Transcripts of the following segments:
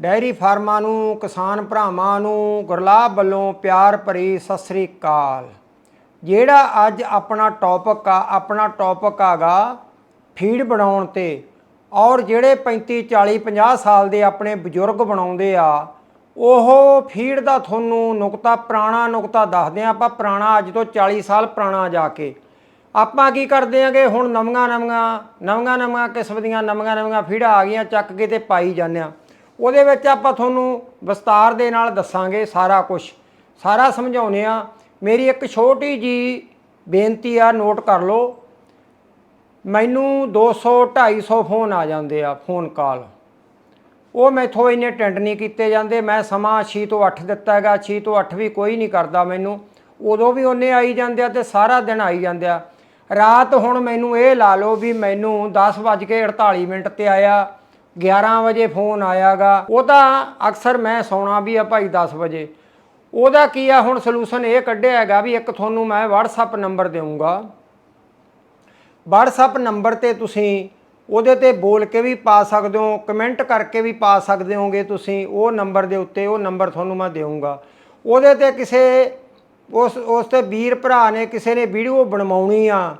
Dairy ਫਾਰਮਾਂ ਨੂੰ, ਕਿਸਾਨ ਭਰਾਵਾਂ ਨੂੰ ਗੁਰਲਾਬ ਵੱਲੋਂ ਪਿਆਰ ਭਰੀ ਸਤਿ ਸ੍ਰੀ ਅਕਾਲ। ਜਿਹੜਾ ਅੱਜ ਆਪਣਾ ਟੌਪਿਕ ਆ, ਆਪਣਾ ਟੌਪਿਕ ਆਗਾ ਫੀਡ ਬਣਾਉਣ ਤੇ। ਔਰ ਜਿਹੜੇ 35 40 50 ਸਾਲ ਦੇ ਆਪਣੇ ਬਜ਼ੁਰਗ ਬਣਾਉਂਦੇ ਆ, ਉਹ ਫੀਡ ਦਾ ਤੁਹਾਨੂੰ ਨੁਕਤਾ ਪੁਰਾਣਾ ਨੁਕਤਾ ਦੱਸਦੇ ਆ ਆਪਾਂ, ਪੁਰਾਣਾ ਅੱਜ ਤੋਂ 40 ਸਾਲ ਪੁਰਾਣਾ ਜਾ ਕੇ। ਆਪਾਂ ਕੀ ਕਰਦੇ ਆਂਗੇ, ਹੁਣ ਨਵੀਆਂ ਨਵੀਆਂ ਨਵੀਆਂ ਨਵੀਆਂ ਕਿਸਮ ਦੀਆਂ ਨਵੀਆਂ ਨਵੀਆਂ ਫੀਡਾਂ ਆ ਗਈਆਂ, ਚੱਕ ਕੇ ਤੇ ਪਾਈ ਜਾਂਦੇ ਆ ਉਹਦੇ ਵਿੱਚ ਆਪਾਂ ਤੁਹਾਨੂੰ ਵਿਸਤਾਰ ਦੇ ਨਾਲ ਦੱਸਾਂਗੇ ਸਾਰਾ ਕੁਝ ਸਾਰਾ ਸਮਝਾਉਨੇ ਆ ਮੇਰੀ ਇੱਕ ਛੋਟੀ ਜੀ ਬੇਨਤੀ ਆ ਨੋਟ ਕਰ ਲਓ। ਮੈਨੂੰ 200 250 ਫੋਨ ਆ ਜਾਂਦੇ ਆ ਫੋਨ ਕਾਲ ਉਹ ਮੈਥੋਂ ਇੰਨੇ ਟੈਂਡ ਨਹੀਂ ਕੀਤੇ ਜਾਂਦੇ। ਮੈਂ ਸਮਾਂ 6 ਤੋਂ 8 ਦਿੱਤਾ ਹੈਗਾ। 6 ਤੋਂ 8 ਵੀ ਕੋਈ ਨਹੀਂ ਕਰਦਾ ਮੈਨੂੰ। ਉਦੋਂ ਵੀ ਉਹਨੇ ਆਈ ਜਾਂਦੇ ਆ ਤੇ ਸਾਰਾ ਦਿਨ ਆਈ ਜਾਂਦੇ ਆ। ਰਾਤ ਹੁਣ ਮੈਨੂੰ ਇਹ ਲਾ ਲਓ ਵੀ ਮੈਨੂੰ 10:48 ਮਿੰਟ ਤੇ ਆਇਆ। 11 ਵਜੇ ਫੋਨ ਆਇਆਗਾ। ਉਹ ਤਾਂ ਅਕਸਰ ਮੈਂ ਸੌਣਾ ਵੀ ਆ ਭਾਈ 10 ਵਜੇ। ਉਹਦਾ ਕੀ ਆ, ਹੁਣ ਸੋਲੂਸ਼ਨ ਇਹ ਕੱਢਿਆ ਹੈਗਾ ਵੀ ਇੱਕ ਤੁਹਾਨੂੰ ਮੈਂ WhatsApp ਨੰਬਰ ਦੇਵਾਂਗਾ WhatsApp ਨੰਬਰ ਤੇ ਤੁਸੀਂ ਉਹਦੇ ਤੇ ਬੋਲ ਕੇ ਵੀ ਪਾ ਸਕਦੇ ਹੋ ਕਮੈਂਟ ਕਰਕੇ ਵੀ ਪਾ ਸਕਦੇ ਹੋਗੇ ਤੁਸੀਂ, ਉਹ ਨੰਬਰ ਦੇ ਉੱਤੇ ਉਹ ਨੰਬਰ ਤੁਹਾਨੂੰ ਮੈਂ ਦੇਵਾਂਗਾ ਉਹਦੇ ਤੇ ਕਿਸੇ, ਉਸ ਉਸ ਤੇ ਵੀਰ ਭਰਾ ਨੇ ਕਿਸੇ ਨੇ ਵੀਡੀਓ ਬਣਵਾਉਣੀ ਆ,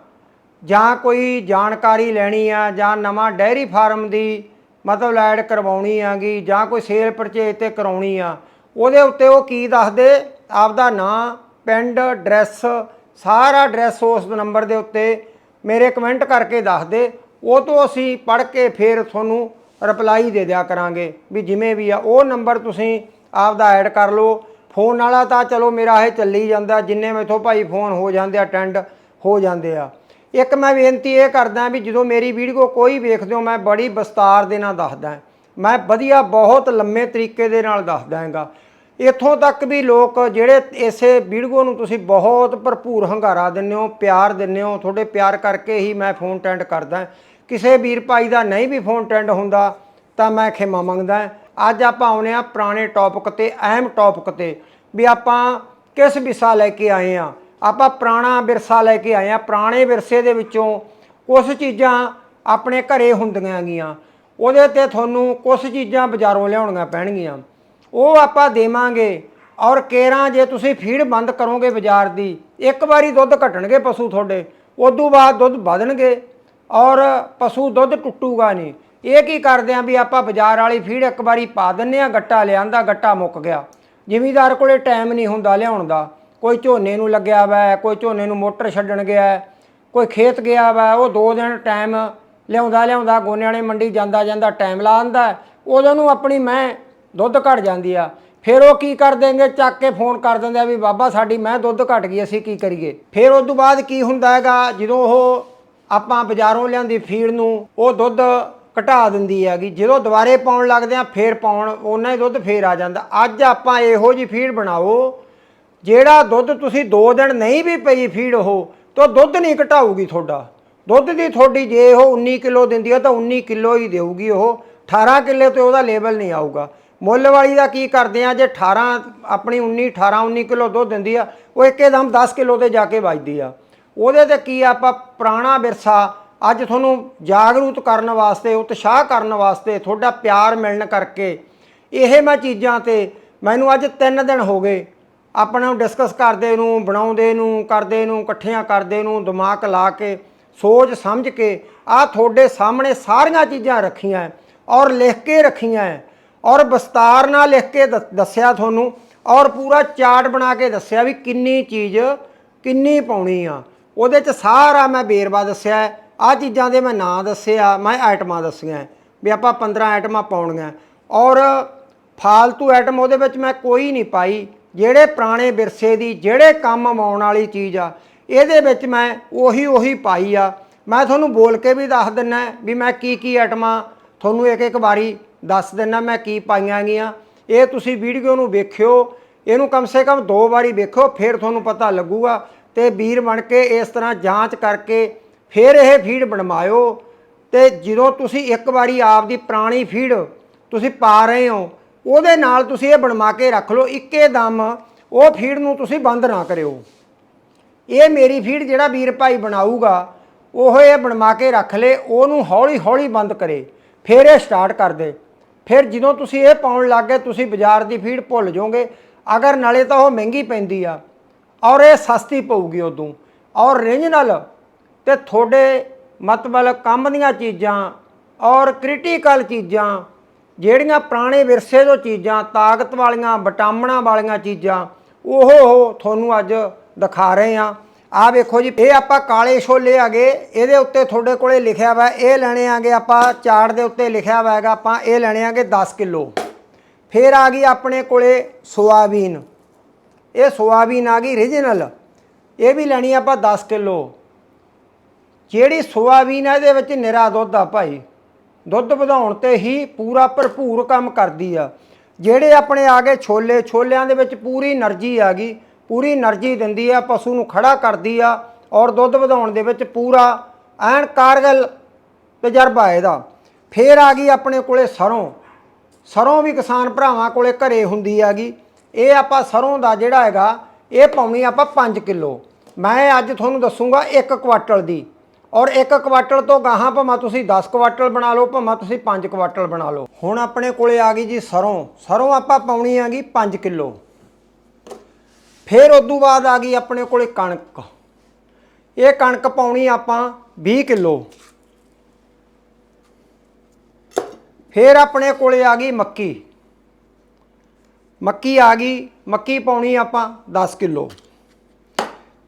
ਜਾਂ ਕੋਈ ਜਾਣਕਾਰੀ ਲੈਣੀ ਆ, ਜਾਂ ਨਵਾਂ ਡੈਰੀ ਫਾਰਮ ਦੀ ਮਤਲਬ ਐਡ ਕਰਵਾਉਣੀ ਆਗੀ ਜਾਂ ਕੋਈ ਸੇਲ ਪਰਚੇਜ ਤੇ ਕਰਾਉਣੀ ਆ, ਉਹਦੇ ਉੱਤੇ ਉਹ ਕੀ ਦੱਸਦੇ? ਆਪਦਾ ਨਾਂ, ਪਿੰਡ, ਐਡਰੈਸ, ਸਾਰਾ ਐਡਰੈਸ ਉਸ ਨੰਬਰ ਦੇ ਉੱਤੇ ਮੇਰੇ ਕਮੈਂਟ ਕਰਕੇ ਦੱਸ ਦੇ ਉਹ ਤੋਂ ਅਸੀਂ ਪੜ੍ਹ ਕੇ ਫਿਰ ਤੁਹਾਨੂੰ ਰਿਪਲਾਈ ਦੇ ਦਿਆ ਕਰਾਂਗੇ ਵੀ ਜਿਵੇਂ ਵੀ ਆ, ਉਹ ਨੰਬਰ ਤੁਸੀਂ ਆਪਦਾ ਐਡ ਕਰ ਲਓ। ਫੋਨ ਵਾਲਾ ਤਾਂ ਚਲੋ ਮੇਰਾ ਇਹ ਚੱਲੀ ਜਾਂਦਾ, ਜਿੰਨੇ ਮੈਥੋਂ ਭਾਈ ਫੋਨ ਹੋ ਜਾਂਦੇ ਆ, ਅਟੈਂਡ ਹੋ ਜਾਂਦੇ ਆ। ਇੱਕ ਮੈਂ ਬੇਨਤੀ ਇਹ ਕਰਦਾ ਵੀ ਜਦੋਂ ਮੇਰੀ ਵੀਡੀਓ ਕੋਈ ਵੇਖਦੇ ਹੋ, ਮੈਂ ਬੜੀ ਵਿਸਤਾਰ ਦੇ ਨਾਲ ਦੱਸਦਾ। ਮੈਂ ਵਧੀਆ ਬਹੁਤ ਲੰਮੇ ਤਰੀਕੇ ਦੇ ਨਾਲ ਦੱਸਦਾ ਹਾਂਗਾ। ਇੱਥੋਂ ਤੱਕ ਵੀ ਲੋਕ ਜਿਹੜੇ ਇਸੇ ਵੀਡੀਓ ਨੂੰ ਤੁਸੀਂ ਬਹੁਤ ਭਰਪੂਰ ਹੰਗਾਰਾ ਦਿੰਦੇ ਹੋ, ਪਿਆਰ ਦਿੰਦੇ ਹੋ, ਤੁਹਾਡੇ ਪਿਆਰ ਕਰਕੇ ਹੀ ਮੈਂ ਫੋਨ ਟੈਂਡ ਕਰਦਾ। ਕਿਸੇ ਵੀਰ ਭਾਈ ਦਾ ਨਹੀਂ ਵੀ ਫੋਨ ਅਟੈਂਡ ਹੁੰਦਾ, ਤਾਂ ਮੈਂ ਖਿਮਾ ਮੰਗਦਾ। ਅੱਜ ਆਪਾਂ ਆਉਨੇ ਆ ਪੁਰਾਣੇ ਟੌਪਿਕ ਤੇ, ਅਹਿਮ ਟੌਪਿਕ ਤੇ, ਵੀ ਆਪਾਂ ਕਿਸ ਵਿਸ਼ਾ ਲੈ ਕੇ ਆਏ ਆ ਆਪਾਂ ਪੁਰਾਣਾ ਵਿਰਸਾ ਲੈ ਕੇ ਆਏ ਆ, ਪੁਰਾਣੇ ਵਿਰਸੇ ਦੇ ਵਿੱਚੋਂ ਕੁਝ ਚੀਜ਼ਾਂ ਆਪਣੇ ਘਰੇ ਹੁੰਦੀਆਂ ਗੀਆਂ। ਉਹਦੇ ਤੇ ਤੁਹਾਨੂੰ ਕੁਝ ਚੀਜ਼ਾਂ ਬਾਜ਼ਾਰੋਂ ਲਿਆਉਣੀਆਂ ਪੈਣਗੀਆਂ। ਉਹ ਆਪਾਂ ਦੇਵਾਂਗੇ ਔਰ ਕੇਰਾਂ ਜੇ ਤੁਸੀਂ ਫੀਡ ਬੰਦ ਕਰੋਗੇ ਬਾਜ਼ਾਰ ਦੀ, ਇੱਕ ਵਾਰੀ ਦੁੱਧ ਘਟਣਗੇ ਪਸ਼ੂ ਤੁਹਾਡੇ, ਉਦੋਂ ਬਾਅਦ ਦੁੱਧ ਵਧਣਗੇ ਔਰ ਪਸ਼ੂ ਦੁੱਧ ਟੁੱਟੂਗਾ ਨਹੀਂ। ਇਹ ਕੀ ਕਰਦੇ ਆ ਵੀ ਆਪਾਂ ਬਾਜ਼ਾਰ ਵਾਲੀ ਫੀਡ ਇੱਕ ਵਾਰੀ ਪਾ ਦਿੰਨੇ ਆ, ਗੱਟਾ ਲਿਆਂਦਾ, ਗੱਟਾ ਮੁੱਕ ਗਿਆ। ਜ਼ਿਮੀਦਾਰ ਕੋਲੇ ਟਾਈਮ ਨਹੀਂ ਹੁੰਦਾ ਲਿਆਉਣ ਦਾ। ਕੋਈ ਝੋਨੇ ਨੂੰ ਲੱਗਿਆ ਵਾ, ਕੋਈ ਝੋਨੇ ਨੂੰ ਮੋਟਰ ਛੱਡਣ ਗਿਆ, ਕੋਈ ਖੇਤ ਗਿਆ ਵਾ, ਉਹ ਦੋ ਦਿਨ ਟਾਈਮ ਲਿਆਉਂਦਾ ਲਿਆਉਂਦਾ ਗੋਨੇ ਵਾਲੇ ਮੰਡੀ ਜਾਂਦਾ ਜਾਂਦਾ ਟਾਈਮ ਲਾ ਆਂਦਾ ਉਦੋਂ ਨੂੰ ਆਪਣੀ ਮੈਂ ਦੁੱਧ ਘਟ ਜਾਂਦੀ ਆ। ਫਿਰ ਉਹ ਕੀ ਕਰ ਦੇਂਗੇ ਚੱਕ ਕੇ ਫੋਨ ਕਰ ਦਿੰਦੇ ਆ ਵੀ ਬਾਬਾ ਸਾਡੀ ਮੈਂ ਦੁੱਧ ਘਟ ਗਈ, ਅਸੀਂ ਕੀ ਕਰੀਏ? ਫਿਰ ਉਸ ਤੋਂ ਬਾਅਦ ਕੀ ਹੁੰਦਾ ਹੈਗਾ, ਜਦੋਂ ਉਹ ਆਪਾਂ ਬਾਜ਼ਾਰੋਂ ਲਿਆਂਦੀ ਫੀਡ ਨੂੰ, ਉਹ ਦੁੱਧ ਘਟਾ ਦਿੰਦੀ ਹੈਗੀ। ਜਦੋਂ ਦੁਬਾਰੇ ਪਾਉਣ ਲੱਗਦੇ ਆ, ਫੇਰ ਪਾਉਣ ਉਹਨਾਂ ਹੀ ਦੁੱਧ ਫੇਰ ਆ ਜਾਂਦਾ। ਅੱਜ ਆਪਾਂ ਇਹੋ ਜੀ ਫੀਡ ਬਣਾਓ ਜਿਹੜਾ ਦੁੱਧ ਤੁਸੀਂ 2 ਦਿਨ ਨਹੀਂ ਵੀ ਪਈ ਫੀਡ ਉਹ ਤਾਂ ਦੁੱਧ ਨਹੀਂ ਘਟਾਊਗੀ ਤੁਹਾਡਾ। ਦੁੱਧ ਦੀ ਤੁਹਾਡੀ ਜੇ ਉਹ 19 ਕਿਲੋ ਦਿੰਦੀ ਆ ਤਾਂ 19 ਕਿਲੋ ਹੀ ਦੇਊਗੀ ਉਹ। 18 ਕਿਲੋ ਤੇ ਉਹਦਾ ਲੇਬਲ ਨਹੀਂ ਆਊਗਾ। ਮੁੱਲ ਵਾਲੀ ਦਾ ਕੀ ਕਰਦੇ ਆ ਜੇ 18 ਆਪਣੀ 19 18 19 ਕਿਲੋ ਦੁੱਧ ਦਿੰਦੀ ਆ ਉਹ ਇੱਕਦਮ 10 ਕਿਲੋ ਤੇ ਜਾ ਕੇ ਵੱਜਦੀ ਆ। ਉਹਦੇ ਤੇ ਕੀ ਆ, ਆਪਾਂ ਪੁਰਾਣਾ ਵਿਰਸਾ ਅੱਜ ਤੁਹਾਨੂੰ ਜਾਗਰੂਕ ਕਰਨ ਵਾਸਤੇ ਉਤਸ਼ਾਹ ਕਰਨ ਵਾਸਤੇ ਤੁਹਾਡਾ ਪਿਆਰ ਮਿਲਣ ਕਰਕੇ ਇਹ ਮੈਂ ਚੀਜ਼ਾਂ ਤੇ ਮੈਨੂੰ ਅੱਜ 3 ਦਿਨ ਹੋ ਗਏ ਆਪਣਾ ਨੂੰ ਡਿਸਕਸ ਕਰਦੇ ਨੂੰ, ਬਣਾਉਂਦੇ ਨੂੰ, ਕਰਦੇ ਨੂੰ, ਇਕੱਠਿਆਂ ਕਰਦੇ ਨੂੰ, ਦਿਮਾਗ ਲਾ ਕੇ, ਸੋਚ ਸਮਝ ਕੇ, ਆ ਤੁਹਾਡੇ ਸਾਹਮਣੇ ਸਾਰੀਆਂ ਚੀਜ਼ਾਂ ਰੱਖੀਆਂ ਔਰ ਲਿਖ ਕੇ ਰੱਖੀਆਂ ਹੈ ਔਰ ਵਿਸਤਾਰ ਨਾਲ ਲਿਖ ਕੇ ਦੱਸ- ਦੱਸਿਆ ਤੁਹਾਨੂੰ ਔਰ ਪੂਰਾ ਚਾਰਟ ਬਣਾ ਕੇ ਦੱਸਿਆ ਵੀ ਕਿੰਨੀ ਚੀਜ਼ ਕਿੰਨੀ ਪਾਉਣੀ ਆ। ਉਹਦੇ ਚ ਸਾਰਾ ਮੈਂ ਬੇਰਵਾ ਦੱਸਿਆ ਆ ਚੀਜ਼ਾਂ ਦੇ ਮੈਂ ਨਾਂ ਦੱਸਿਆ ਮੈਂ ਆਈਟਮਾਂ ਦੱਸੀਆਂ ਵੀ ਆਪਾਂ 15 ਆਈਟਮਾਂ ਪਾਉਣੀਆਂ ਔਰ ਫਾਲਤੂ ਆਈਟਮ ਉਹਦੇ ਵਿੱਚ ਮੈਂ ਕੋਈ ਨਹੀਂ ਪਾਈ। ਜਿਹੜੇ ਪੁਰਾਣੇ ਵਿਰਸੇ ਦੀ, ਜਿਹੜੇ ਕੰਮ ਆਉਣ ਵਾਲੀ ਚੀਜ਼ ਆ, ਇਹਦੇ ਵਿੱਚ ਮੈਂ ਉਹੀ ਉਹੀ ਪਾਈ ਆ। ਮੈਂ ਤੁਹਾਨੂੰ ਬੋਲ ਕੇ ਵੀ ਦੱਸ ਦਿੰਨਾ ਵੀ ਮੈਂ ਕੀ ਕੀ ਆਈਟਮਾਂ ਤੁਹਾਨੂੰ ਇੱਕ ਇੱਕ ਵਾਰੀ ਦੱਸ ਦਿੰਨਾ ਮੈਂ ਕੀ ਪਾਈਆਂ ਗੀਆਂ ਇਹ ਤੁਸੀਂ ਵੀਡੀਓ ਨੂੰ ਵੇਖਿਓ, ਇਹਨੂੰ ਕਮ ਸੇ ਕਮ ਦੋ ਵਾਰੀ ਵੇਖੋ, ਫਿਰ ਤੁਹਾਨੂੰ ਪਤਾ ਲੱਗੂਗਾ। ਤੇ ਵੀਰ ਬਣ ਕੇ ਇਸ ਤਰ੍ਹਾਂ ਜਾਂਚ ਕਰਕੇ ਫਿਰ ਇਹ ਫੀਡ ਬਣਵਾਇਓ। ਤੇ ਜਦੋਂ ਤੁਸੀਂ ਇੱਕ ਵਾਰੀ ਆਪਦੀ ਪੁਰਾਣੀ ਫੀਡ ਤੁਸੀਂ ਪਾ ਰਹੇ ਹੋ ਉਹਦੇ ਨਾਲ ਤੁਸੀਂ ਇਹ ਬਣਵਾ ਕੇ ਰੱਖ ਲਓ, ਇੱਕੇ ਦਮ ਉਹ ਫੀਡ ਨੂੰ ਤੁਸੀਂ ਬੰਦ ਨਾ ਕਰਿਓ। ਇਹ ਮੇਰੀ ਫੀਡ ਜਿਹੜਾ ਵੀਰ ਭਾਈ ਬਣਾਊਗਾ, ਉਹ ਇਹ ਬਣਵਾ ਕੇ ਰੱਖ ਲੇ, ਉਹਨੂੰ ਹੌਲੀ ਹੌਲੀ ਬੰਦ ਕਰੇ, ਫਿਰ ਇਹ ਸਟਾਰਟ ਕਰ ਦੇ। ਫਿਰ ਜਦੋਂ ਤੁਸੀਂ ਇਹ ਪਾਉਣ ਲੱਗ ਗਏ, ਤੁਸੀਂ ਬਾਜ਼ਾਰ ਦੀ ਫੀਡ ਭੁੱਲ ਜਾਓਗੇ। ਅਗਰ ਨਾਲੇ ਤਾਂ ਉਹ ਮਹਿੰਗੀ ਪੈਂਦੀ ਆ, ਔਰ ਇਹ ਸਸਤੀ ਪਊਗੀ ਉਦੋਂ। ਔਰ ਰੀਜਨਲ ਤੇ ਤੁਹਾਡੇ ਮਤਲਬ ਕੰਮ ਦੀਆਂ ਚੀਜ਼ਾਂ ਔਰ ਕ੍ਰਿਟੀਕਲ ਚੀਜ਼ਾਂ ਜਿਹੜੀਆਂ ਪੁਰਾਣੇ ਵਿਰਸੇ ਤੋਂ ਚੀਜ਼ਾਂ, ਤਾਕਤ ਵਾਲੀਆਂ ਵਿਟਾਮਿਨਾਂ ਵਾਲੀਆਂ ਚੀਜ਼ਾਂ, ਉਹ ਉਹ ਤੁਹਾਨੂੰ ਅੱਜ ਦਿਖਾ ਰਹੇ ਆ ਆ ਵੇਖੋ ਜੀ, ਇਹ ਆਪਾਂ ਕਾਲੇ ਛੋਲੇ ਆਗੇ ਇਹਦੇ ਉੱਤੇ ਤੁਹਾਡੇ ਕੋਲੇ ਲਿਖਿਆ ਵਾ, ਇਹ ਲੈਣੇ ਆਗੇ ਆਪਾਂ ਚਾਰਟ ਦੇ ਉੱਤੇ ਲਿਖਿਆ ਵਾ ਹੈਗਾ, ਆਪਾਂ ਇਹ ਲੈਣੇ ਆਗੇ 10 ਕਿਲੋ। ਫਿਰ ਆ ਗਈ ਆਪਣੇ ਕੋਲੇ ਸੋਆਬੀਨ। ਇਹ ਸੋਆਬੀਨ ਆ ਗਈ ਰੀਜਨਲ ਇਹ ਵੀ ਲੈਣੀ ਆਪਾਂ 10 ਕਿਲੋ। ਜਿਹੜੀ ਸੋਆਬੀਨ ਆ, ਇਹਦੇ ਵਿੱਚ ਨਿਰਾ ਦੁੱਧ ਆ ਭਾਈ। ਦੁੱਧ ਵਧਾਉਣ ਤੇ ਹੀ ਪੂਰਾ ਭਰਪੂਰ ਕੰਮ ਕਰਦੀ ਆ। ਜਿਹੜੇ ਆਪਣੇ ਆ ਗਏ ਛੋਲੇ, ਛੋਲਿਆਂ ਦੇ ਵਿੱਚ ਪੂਰੀ એનર્ਜੀ ਆ ਗਈ, ਪੂਰੀ એનર્ਜੀ ਦਿੰਦੀ ਆ, ਪਸ਼ੂ ਨੂੰ ਖੜਾ ਕਰਦੀ ਆ ਔਰ ਦੁੱਧ ਵਧਾਉਣ ਦੇ ਵਿੱਚ ਪੂਰਾ ਐਨ ਕਾਰਗਲ ਤਜਰਬਾ ਇਹਦਾ। ਫੇਰ ਆ ਗਈ ਆਪਣੇ ਕੋਲੇ ਸਰੋਂ। ਸਰੋਂ ਵੀ ਕਿਸਾਨ ਭਰਾਵਾਂ ਕੋਲੇ ਘਰੇ ਹੁੰਦੀ ਹੈਗੀ। ਇਹ ਆਪਾਂ ਸਰੋਂ ਦਾ ਜਿਹੜਾ ਹੈਗਾ, ਇਹ ਪਾਉਣੀ ਆਪਾਂ 5 ਕਿਲੋ। ਮੈਂ ਅੱਜ ਤੁਹਾਨੂੰ ਦੱਸੂਗਾ 1 ਕੁਆਟਲ ਦੀ। ਔਰ ਇੱਕ ਕੁਆਟਲ ਤੋਂ ਗਾਹਾਂ ਭਾਵੇਂ ਤੁਸੀਂ 10 ਕੁਆਟਲ ਬਣਾ ਲਓ, ਭਾਵੇਂ ਤੁਸੀਂ 5 ਕੁਆਟਲ ਬਣਾ ਲਓ। ਹੁਣ ਆਪਣੇ ਕੋਲੇ ਆ ਗਈ ਜੀ ਸਰੋਂ। ਸਰੋਂ ਆਪਾਂ ਪਾਉਣੀ ਹੈਗੀ 5 ਕਿਲੋ। ਫਿਰ ਉਦੋਂ ਬਾਅਦ ਆ ਗਈ ਆਪਣੇ ਕੋਲੇ ਕਣਕ। ਇਹ ਕਣਕ ਪਾਉਣੀ ਆਪਾਂ 20 ਕਿਲੋ। ਫਿਰ ਆਪਣੇ ਕੋਲੇ ਆ ਗਈ ਮੱਕੀ। ਮੱਕੀ ਆ ਗਈ, ਮੱਕੀ ਪਾਉਣੀ ਆਪਾਂ 10 ਕਿਲੋ।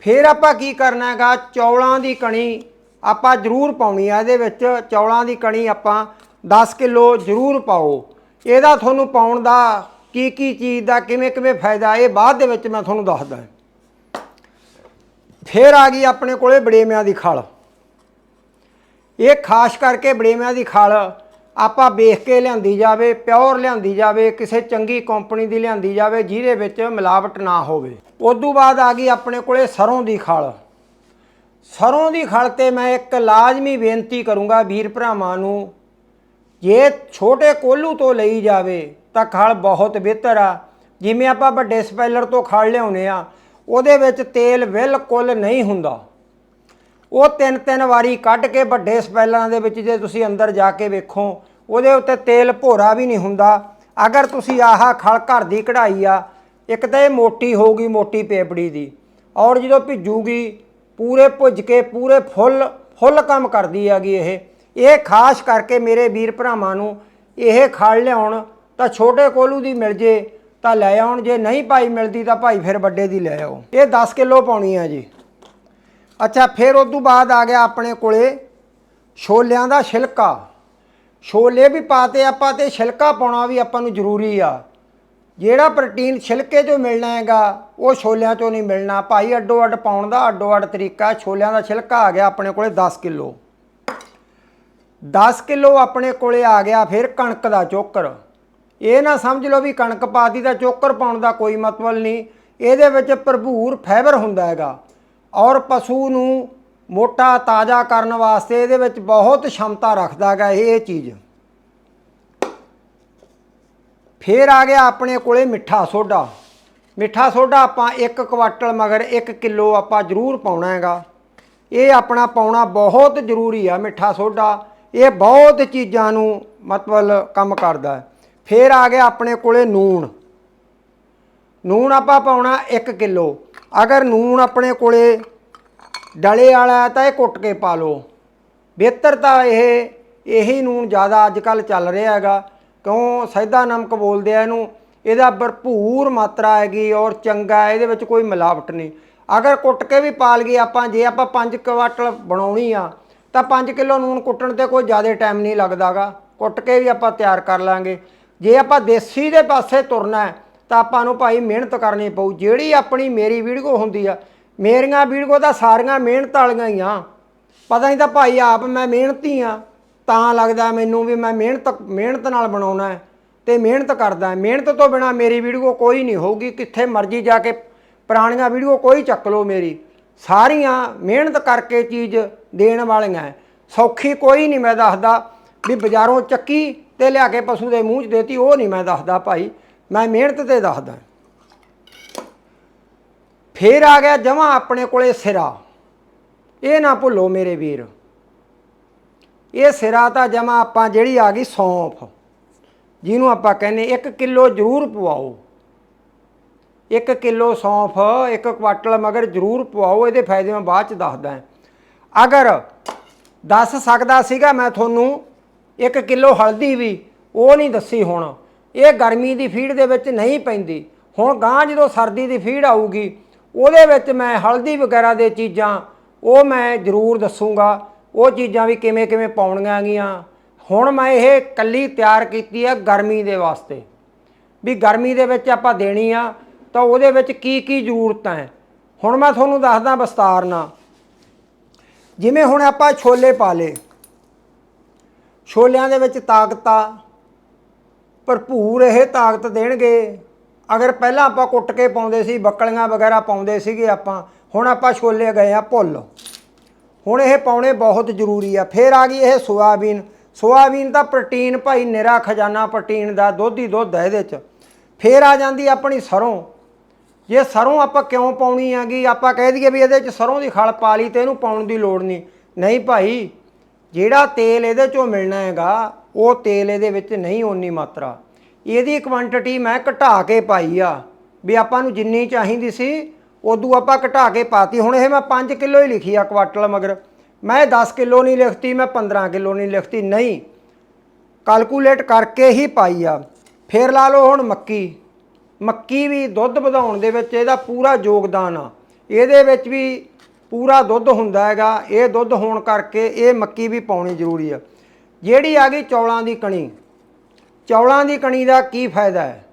ਫਿਰ ਆਪਾਂ ਕੀ ਕਰਨਾ ਹੈਗਾ, ਚੌਲਾਂ ਦੀ ਕਣੀ ਆਪਾਂ ਜ਼ਰੂਰ ਪਾਉਣੀ ਆ, ਇਹਦੇ ਵਿੱਚ ਚੌਲਾਂ ਦੀ ਕਣੀ ਆਪਾਂ 10 ਕਿਲੋ ਜ਼ਰੂਰ ਪਾਓ। ਇਹਦਾ ਤੁਹਾਨੂੰ ਪਾਉਣ ਦਾ ਕੀ ਕੀ ਚੀਜ਼ ਦਾ ਕਿਵੇਂ ਕਿਵੇਂ ਫਾਇਦਾ, ਇਹ ਬਾਅਦ ਦੇ ਵਿੱਚ ਮੈਂ ਤੁਹਾਨੂੰ ਦੱਸਦਾ। ਫਿਰ ਆ ਗਈ ਆਪਣੇ ਕੋਲੇ ਬੜੇਮਿਆਂ ਦੀ ਖਲ। ਇਹ ਖਾਸ ਕਰਕੇ ਬੜੇਮਿਆਂ ਦੀ ਖਲ ਆਪਾਂ ਵੇਖ ਕੇ ਲਿਆਂਦੀ ਜਾਵੇ, ਪਿਓਰ ਲਿਆਂਦੀ ਜਾਵੇ, ਕਿਸੇ ਚੰਗੀ ਕੰਪਨੀ ਦੀ ਲਿਆਂਦੀ ਜਾਵੇ ਜਿਹਦੇ ਵਿੱਚ ਮਿਲਾਵਟ ਨਾ ਹੋਵੇ। ਉਦੋਂ ਬਾਅਦ ਆ ਗਈ ਆਪਣੇ ਕੋਲੇ ਸਰੋਂ ਦੀ ਖਲ। ਸਰੋਂ ਦੀ ਖਲ ਤੇ ਮੈਂ ਇੱਕ ਲਾਜ਼ਮੀ ਬੇਨਤੀ ਕਰੂੰਗਾ ਵੀਰ ਭਰਾਵਾਂ ਨੂੰ, ਜੇ ਛੋਟੇ ਕੋਲੂ ਤੋਂ ਲਈ ਜਾਵੇ ਤਾਂ ਖਲ ਬਹੁਤ ਬਿਹਤਰ ਆ। ਜਿਵੇਂ ਆਪਾਂ ਵੱਡੇ ਸਪੈਲਰ ਤੋਂ ਖਲ ਲਿਆਉਨੇ ਆ, ਉਹਦੇ ਵਿੱਚ ਤੇਲ ਬਿਲਕੁਲ ਨਹੀਂ ਹੁੰਦਾ। ਉਹ ਤਿੰਨ ਤਿੰਨ ਵਾਰੀ ਕੱਢ ਕੇ ਵੱਡੇ ਸਪੈਲਰਾਂ ਦੇ ਵਿੱਚ ਜੇ ਤੁਸੀਂ ਅੰਦਰ ਜਾ ਕੇ ਵੇਖੋ, ਉਹਦੇ ਉੱਤੇ ਤੇਲ ਭੋਰਾ ਵੀ ਨਹੀਂ ਹੁੰਦਾ। ਅਗਰ ਤੁਸੀਂ ਆਹ ਖਲ ਘਰ ਦੀ ਕਢਾਈ ਆ, ਇੱਕ ਤਾਂ ਇਹ ਮੋਟੀ ਹੋਊਗੀ ਮੋਟੀ ਪੇਪੜੀ ਦੀ, ਔਰ ਜਦੋਂ ਭਿੱਜੂਗੀ ਪੂਰੇ ਭੁੱਜ ਕੇ, ਪੂਰੇ ਫੁੱਲ ਫੁੱਲ ਕੰਮ ਕਰਦੀ ਹੈਗੀ ਇਹ। ਇਹ ਖਾਸ ਕਰਕੇ ਮੇਰੇ ਵੀਰ ਭਰਾਵਾਂ ਨੂੰ ਇਹ ਖਲ ਲਿਆਉਣ ਤਾਂ ਛੋਟੇ ਕੋਲੂ ਦੀ ਮਿਲ ਜੇ, ਤਾਂ ਲੈ ਆਉਣ। ਜੇ ਨਹੀਂ ਭਾਈ ਮਿਲਦੀ ਤਾਂ ਭਾਈ ਫਿਰ ਵੱਡੇ ਦੀ ਲੈ ਆਓ। ਇਹ 10 ਕਿਲੋ ਪਾਉਣੀ ਆ ਜੀ। ਅੱਛਾ, ਫਿਰ ਉਸ ਤੋਂ ਬਾਅਦ ਆ ਗਿਆ ਆਪਣੇ ਕੋਲੇ ਛੋਲਿਆਂ ਦਾ ਛਿਲਕਾ। ਛੋਲੇ ਵੀ ਪਾਤੇ ਆਪਾਂ ਤੇ ਛਿਲਕਾ ਪਾਉਣਾ ਵੀ ਆਪਾਂ ਨੂੰ ਜ਼ਰੂਰੀ ਆ। ਜਿਹੜਾ ਪ੍ਰੋਟੀਨ ਛਿਲਕੇ ਚੋਂ ਮਿਲਣਾ ਹੈਗਾ ਉਹ ਛੋਲਿਆਂ ਚੋਂ ਨਹੀਂ ਮਿਲਣਾ। ਭਾਈ ਅੱਡੋ ਅੱਡ ਪਾਉਣ ਦਾ ਅੱਡੋ ਅੱਡ ਤਰੀਕਾ ਛੋਲਿਆਂ ਦਾ ਛਿਲਕਾ ਆ ਗਿਆ ਆਪਣੇ ਕੋਲੇ 10 ਕਿਲੋ। 10 ਕਿਲੋ ਆਪਣੇ ਕੋਲੇ ਆ ਗਿਆ ਫਿਰ ਕਣਕ ਦਾ ਚੋਕਰ। ਇਹ ਨਾ ਸਮਝ ਲਓ ਵੀ ਕਣਕ ਪਾਤੀ ਦਾ ਚੋਕਰ ਪਾਉਣ ਦਾ ਕੋਈ ਮਤਲਬ ਨਹੀਂ। ਇਹਦੇ ਵਿੱਚ ਭਰਪੂਰ ਫਾਈਬਰ ਹੁੰਦਾ ਹੈਗਾ। ਔਰ ਪਸ਼ੂ ਨੂੰ ਮੋਟਾ ਤਾਜ਼ਾ ਕਰਨ ਵਾਸਤੇ ਇਹਦੇ ਵਿੱਚ ਬਹੁਤ ਸ਼ਮਤਾ ਰੱਖਦਾ ਹੈਗਾ ਇਹ ਚੀਜ਼। ਫੇਰ ਆ ਗਿਆ ਆਪਣੇ ਕੋਲੇ ਮਿੱਠਾ ਸੋਡਾ। ਮਿੱਠਾ ਸੋਡਾ ਆਪਾਂ 1 ਕੁਆਟਲ ਮਗਰ 1 ਕਿਲੋ ਆਪਾਂ ਜ਼ਰੂਰ ਪਾਉਣਾ ਹੈਗਾ। ਇਹ ਆਪਣਾ ਪਾਉਣਾ ਬਹੁਤ ਜ਼ਰੂਰੀ ਆ ਮਿੱਠਾ ਸੋਡਾ। ਇਹ ਬਹੁਤ ਚੀਜ਼ਾਂ ਨੂੰ ਮਤਲਬ ਕੰਮ ਕਰਦਾ ਹੈ। ਫੇਰ ਆ ਗਿਆ ਆਪਣੇ ਕੋਲੇ ਨੂਣ। ਨੂਣ ਆਪਾਂ ਪਾਉਣਾ 1 ਕਿਲੋ। ਅਗਰ ਨੂਣ ਆਪਣੇ ਕੋਲੇ ਡਲੇ ਵਾਲਾ ਤਾਂ ਇਹ ਕੁੱਟ ਕੇ ਪਾ ਲਓ। ਬਿਹਤਰ ਤਾਂ ਇਹ, ਇਹੀ ਨੂਣ ਜ਼ਿਆਦਾ ਅੱਜ ਕੱਲ ਚੱਲ ਰਿਹਾ ਹੈਗਾ। ਕਿਉਂ? ਸੈਦਾ ਨਮਕ ਬੋਲਦੇ ਆ ਇਹਨੂੰ। ਇਹਦਾ ਭਰਪੂਰ ਮਾਤਰਾ ਹੈਗੀ ਔਰ ਚੰਗਾ, ਇਹਦੇ ਵਿੱਚ ਕੋਈ ਮਿਲਾਵਟ ਨਹੀਂ। ਅਗਰ ਕੁੱਟ ਕੇ ਵੀ ਪਾਲ ਗਏ ਆਪਾਂ ਜੇ ਆਪਾਂ 5 ਕੁਆਟਲ ਬਣਾਉਣੀ ਆ, ਤਾਂ 5 ਕਿਲੋ ਨੂਣ ਕੁੱਟਣ ਤੇ ਕੋਈ ਜ਼ਿਆਦਾ ਟਾਈਮ ਨਹੀਂ ਲੱਗਦਾਗਾ। ਕੁੱਟ ਕੇ ਵੀ ਆਪਾਂ ਤਿਆਰ ਕਰ ਲਾਂਗੇ। ਜੇ ਆਪਾਂ ਦੇਸੀ ਦੇ ਪਾਸੇ ਤੁਰਨਾ ਤਾਂ ਆਪਾਂ ਨੂੰ ਭਾਈ ਮਿਹਨਤ ਕਰਨੀ ਪਊ। ਜਿਹੜੀ ਆਪਣੀ ਮੇਰੀ ਵੀਡੀਓ ਹੁੰਦੀ ਆ, ਮੇਰੀਆਂ ਵੀਡੀਓ ਤਾਂ ਸਾਰੀਆਂ ਮਿਹਨਤ ਵਾਲੀਆਂ ਹੀ ਆ। ਪਤਾ ਨਹੀਂ ਤਾਂ ਭਾਈ ਆਪ ਮੈਂ ਮਿਹਨਤੀ ਆ। ਤਾਂ ਲੱਗਦਾ ਮੈਨੂੰ ਵੀ ਮੈਂ ਮਿਹਨਤ ਮਿਹਨਤ ਨਾਲ ਬਣਾਉਣਾ ਹੈ। ਤੇ ਮਿਹਨਤ ਕਰਦਾ ਮਿਹਨਤ ਤੋਂ ਬਿਨਾ ਮੇਰੀ ਵੀਡੀਓ ਕੋਈ ਨਹੀਂ ਹੋਊਗੀ। ਕਿੱਥੇ ਮਰਜ਼ੀ ਜਾ ਕੇ ਪੁਰਾਣੀਆਂ ਵੀਡੀਓ ਕੋਈ ਚੱਕ ਲਓ ਮੇਰੀ। ਸਾਰੀਆਂ ਮਿਹਨਤ ਕਰਕੇ ਚੀਜ਼ ਦੇਣ ਵਾਲੀਆਂ ਸੌਖੀ ਕੋਈ ਨਹੀਂ ਮੈਂ ਦੱਸਦਾ ਵੀ ਬਾਜ਼ਾਰੋਂ ਚੱਕੀ ਤੇ ਲਿਆ ਕੇ ਪਸ਼ੂ ਦੇ ਮੂੰਹ 'ਚ ਦੇਤੀ, ਉਹ ਨਹੀਂ ਮੈਂ ਦੱਸਦਾ ਭਾਈ। ਮੈਂ ਮਿਹਨਤ ਤੇ ਦੱਸਦਾ। ਫੇਰ ਆ ਗਿਆ ਜਮਾ ਆਪਣੇ ਕੋਲੇ ਸਿਰਾ। ਇਹ ਨਾ ਭੁੱਲੋ ਮੇਰੇ ਵੀਰ। ਇਹ ਸਿਰਾ ਤਾਂ ਜਮਾ ਆਪਾਂ ਜਿਹੜੀ ਆ ਗਈ ਸੌਂਫ। ਜਿਹਨੂੰ ਆਪਾਂ ਕਹਿੰਦੇ 1 ਕਿਲੋ ਜ਼ਰੂਰ ਪਵਾਓ। 1 ਕਿਲੋ ਸੌਂਫ 1 ਕੁਆਟਲ ਮਗਰ ਜ਼ਰੂਰ ਪਵਾਓ, ਇਹਦੇ ਫਾਇਦੇ ਮੈਂ ਬਾਅਦ ਚ ਦੱਸਦਾ ਅਗਰ ਦੱਸ ਸਕਦਾ ਸੀਗਾ ਮੈਂ ਤੁਹਾਨੂੰ 1 ਕਿਲੋ ਹਲਦੀ ਵੀ, ਉਹ ਨਹੀਂ ਦੱਸੀ ਹੁਣ। ਇਹ ਗਰਮੀ ਦੀ ਫੀਡ ਦੇ ਵਿੱਚ ਨਹੀਂ ਪੈਂਦੀ। ਹੁਣ ਗਾਂ ਜਦੋਂ ਸਰਦੀ ਦੀ ਫੀਡ ਆਊਗੀ, ਉਹਦੇ ਵਿੱਚ ਮੈਂ ਹਲਦੀ ਵਗੈਰਾ ਦੇ ਚੀਜ਼ਾਂ, ਉਹ ਮੈਂ ਜ਼ਰੂਰ ਦੱਸੂਗਾ। ਉਹ ਚੀਜ਼ਾਂ ਵੀ ਕਿਵੇਂ ਕਿਵੇਂ ਪਾਉਣੀਆਂ ਗੀਆਂ ਹੁਣ ਮੈਂ ਇਹ ਕੱਲੀ ਤਿਆਰ ਕੀਤੀ ਆ ਗਰਮੀ ਦੇ ਵਾਸਤੇ। ਵੀ ਗਰਮੀ ਦੇ ਵਿੱਚ ਆਪਾਂ ਦੇਣੀ ਆ, ਤਾਂ ਉਹਦੇ ਵਿੱਚ ਕੀ ਕੀ ਜ਼ਰੂਰਤਾਂ ਹੈ? ਹੁਣ ਮੈਂ ਤੁਹਾਨੂੰ ਦੱਸਦਾ ਵਿਸਤਾਰ ਨਾਲ। ਜਿਵੇਂ ਹੁਣ ਆਪਾਂ ਛੋਲੇ ਪਾ ਲੇ ਛੋਲਿਆਂ ਦੇ ਵਿੱਚ ਤਾਕਤ ਆ। ਭਰਪੂਰ ਇਹ ਤਾਕਤ ਦੇਣਗੇ। ਅਗਰ ਪਹਿਲਾਂ ਆਪਾਂ ਕੁੱਟ ਕੇ ਪਾਉਂਦੇ ਸੀ, ਬੱਕਲੀਆਂ ਵਗੈਰਾ ਪਾਉਂਦੇ ਸੀਗੇ ਆਪਾਂ, ਹੁਣ ਆਪਾਂ ਛੋਲੇ ਗਏ ਆ ਭੁੱਲ। ਹੁਣ ਇਹ ਪਾਉਣੇ ਬਹੁਤ ਜ਼ਰੂਰੀ ਆ। ਫਿਰ ਆ ਗਈ ਇਹ ਸੋਇਆਬੀਨ। ਸੋਆਬੀਨ ਦਾ ਪ੍ਰੋਟੀਨ ਭਾਈ ਨਿਰਾ ਖਜ਼ਾਨਾ ਪ੍ਰੋਟੀਨ ਦਾ, ਦੁੱਧ ਹੀ ਦੁੱਧ ਹੈ ਇਹਦੇ ਚ। ਫਿਰ ਆ ਜਾਂਦੀ ਆਪਣੀ ਸਰੋਂ। ਜੇ ਸਰੋਂ ਆਪਾਂ ਕਿਉਂ ਪਾਉਣੀ ਆਗੀ ਆਪਾਂ ਕਹਿ ਦਈਏ ਵੀ ਇਹਦੇ ਚ ਸਰੋਂ ਦੀ ਖਲ ਪਾ ਲਈ ਤੇ ਇਹਨੂੰ ਪਾਉਣ ਦੀ ਲੋੜ ਨਹੀਂ। ਨਹੀਂ ਭਾਈ, ਜਿਹੜਾ ਤੇਲ ਇਹਦੇ ਚੋਂ ਮਿਲਣਾ ਹੈਗਾ, ਉਹ ਤੇਲ ਇਹਦੇ ਵਿੱਚ ਨਹੀਂ ਓਨੀ ਮਾਤਰਾ। ਇਹਦੀ ਕੁਆਂਟੀਟੀ ਮੈਂ ਘਟਾ ਕੇ ਪਾਈ ਆ, ਵੀ ਆਪਾਂ ਨੂੰ ਜਿੰਨੀ ਚਾਹੀਦੀ ਸੀ, ਉਦੋਂ ਆਪਾਂ ਘਟਾ ਕੇ ਪਾਤੀ। ਹੁਣ ਇਹ ਮੈਂ 5 ਕਿਲੋ ਹੀ ਲਿਖੀ ਆ ਕੁਆਟਲ ਮਗਰ। ਮੈਂ 10 ਕਿਲੋ ਨਹੀਂ ਲਿਖਤੀ, ਮੈਂ 15 ਕਿਲੋ ਨਹੀਂ ਲਿਖਤੀ, ਨਹੀਂ। ਕੈਲਕੂਲੇਟ ਕਰਕੇ ਹੀ ਪਾਈ ਆ। ਫਿਰ ਲਾ ਲਓ ਹੁਣ ਮੱਕੀ। ਮੱਕੀ ਵੀ ਦੁੱਧ ਵਧਾਉਣ ਦੇ ਵਿੱਚ ਇਹਦਾ ਪੂਰਾ ਯੋਗਦਾਨ ਆ। ਇਹਦੇ ਵਿੱਚ ਵੀ ਪੂਰਾ ਦੁੱਧ ਹੁੰਦਾ ਹੈਗਾ। ਇਹ ਦੁੱਧ ਹੋਣ ਕਰਕੇ ਇਹ ਮੱਕੀ ਵੀ ਪਾਉਣੀ ਜ਼ਰੂਰੀ ਆ। ਜਿਹੜੀ ਆ ਗਈ ਚੌਲਾਂ ਦੀ ਕਣੀ। ਚੌਲਾਂ ਦੀ ਕਣੀ ਦਾ ਕੀ ਫਾਇਦਾ ਹੈ?